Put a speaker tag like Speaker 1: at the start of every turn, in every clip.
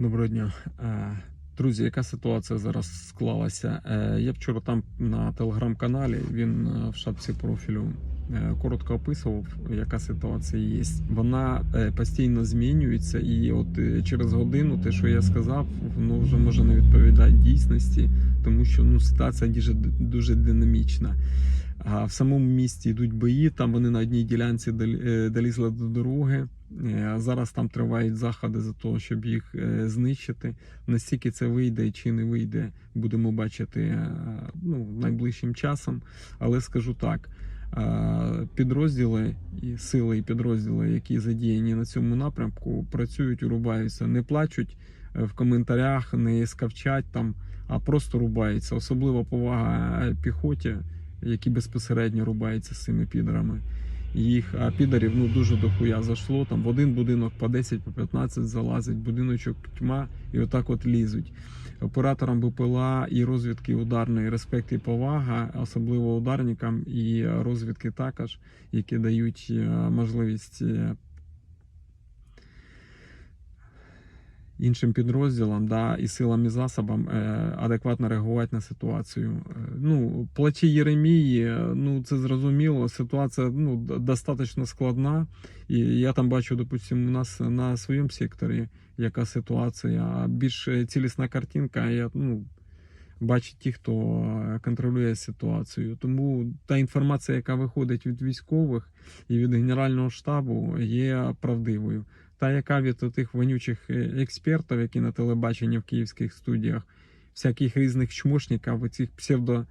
Speaker 1: Доброго дня. Е, Друзі, яка ситуація зараз склалася? Е, Я вчора там на телеграм-каналі він е, в шапці профілю коротко описував, яка ситуація є. Вона постійно змінюється, і от через годину те, що я сказав, воно вже може не відповідати дійсності, тому що ну ситуація дуже дуже динамічна. А в самому місті йдуть бої. Там вони на одній ділянці дол- долізли до дороги. Е, Зараз там тривають заходи за того, щоб їх е, знищити. Настільки це вийде чи не вийде, будемо бачити е, ну, найближчим часом. Але скажу так: підрозділи і сили і підрозділи, які задіяні на цьому напрямку, працюють, рубаються, не плачуть в коментарях, не скавчать там, а просто рубаються. Особлива повага піхоті, які безпосередньо рубаються з цими підерами їх а підарів ну дуже дохуя зайшло. Там в один будинок по 10, по 15 залазить, будиночок тьма, і отак от лізуть. Операторам БПЛА і розвідки ударної респект і повага, особливо ударникам і розвідки також, які дають е, можливість іншим підрозділам да, і силам і засобам е, адекватно реагувати на ситуацію. Е, Ну, плачі Єремії, е, ну це зрозуміло. Ситуація ну, достатньо складна. І я там бачу, допустимо, у нас на своєму секторі яка ситуація. Більш цілісна картинка, я ну. Бачить ті, хто контролює ситуацію. Тому та інформація, яка виходить від військових і від Генерального штабу, є правдивою та яка від тих вонючих е, експертів, які на телебаченні в київських студіях, всяких різних чмошників, у цих псевдо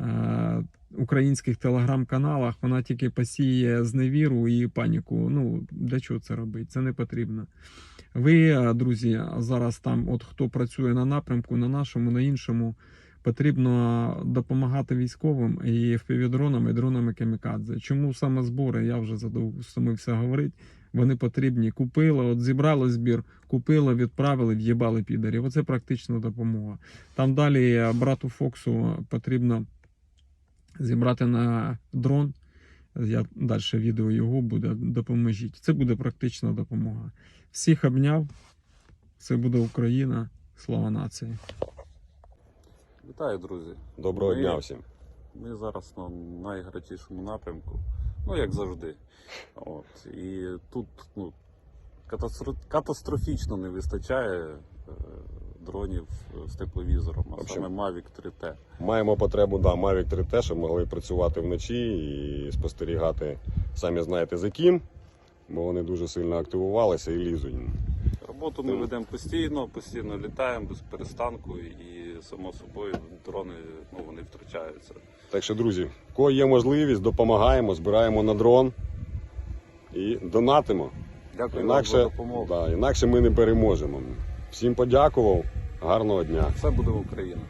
Speaker 1: е, українських телеграм-каналах, вона тільки посіє зневіру і паніку. Ну, для чого це робити? Це не потрібно. Ви, е, друзі, зараз там, от хто працює на напрямку, на нашому, на іншому, потрібно допомагати військовим і впівдронами, і дронами камікадзе. Чому саме збори? Я вже задовстомився говорити. Вони потрібні. Купили, от зібрали збір, купили, відправили, в'їбали підарів. Оце практична допомога. Там далі е, брату Фоксу потрібно зібрати на дрон. Я далі відео його буде. Допоможіть. Це буде практична допомога. Всіх обняв. Це буде Україна. Слава нації.
Speaker 2: Вітаю, друзі.
Speaker 3: Доброго
Speaker 2: Ми-
Speaker 3: дня всім.
Speaker 2: Ми зараз на найгарячішому напрямку, ну як завжди. От. І тут ну, катастро- катастрофічно не вистачає е, дронів з тепловізором, а
Speaker 3: Общем.
Speaker 2: саме Mavic 3T.
Speaker 3: Маємо потребу, да, Mavic 3T, щоб могли працювати вночі і спостерігати, самі знаєте за ким, бо вони дуже сильно активувалися і лізуть.
Speaker 2: Роботу ми ведемо постійно, постійно літаємо без перестанку і, само собою, дрони ну, вони втрачаються.
Speaker 3: Так що, друзі, кого є можливість, допомагаємо, збираємо на дрон і донатимо.
Speaker 2: Дякую вам за допомогу.
Speaker 3: да, інакше ми не переможемо. Всім подякував, гарного дня.
Speaker 2: Все буде Україна.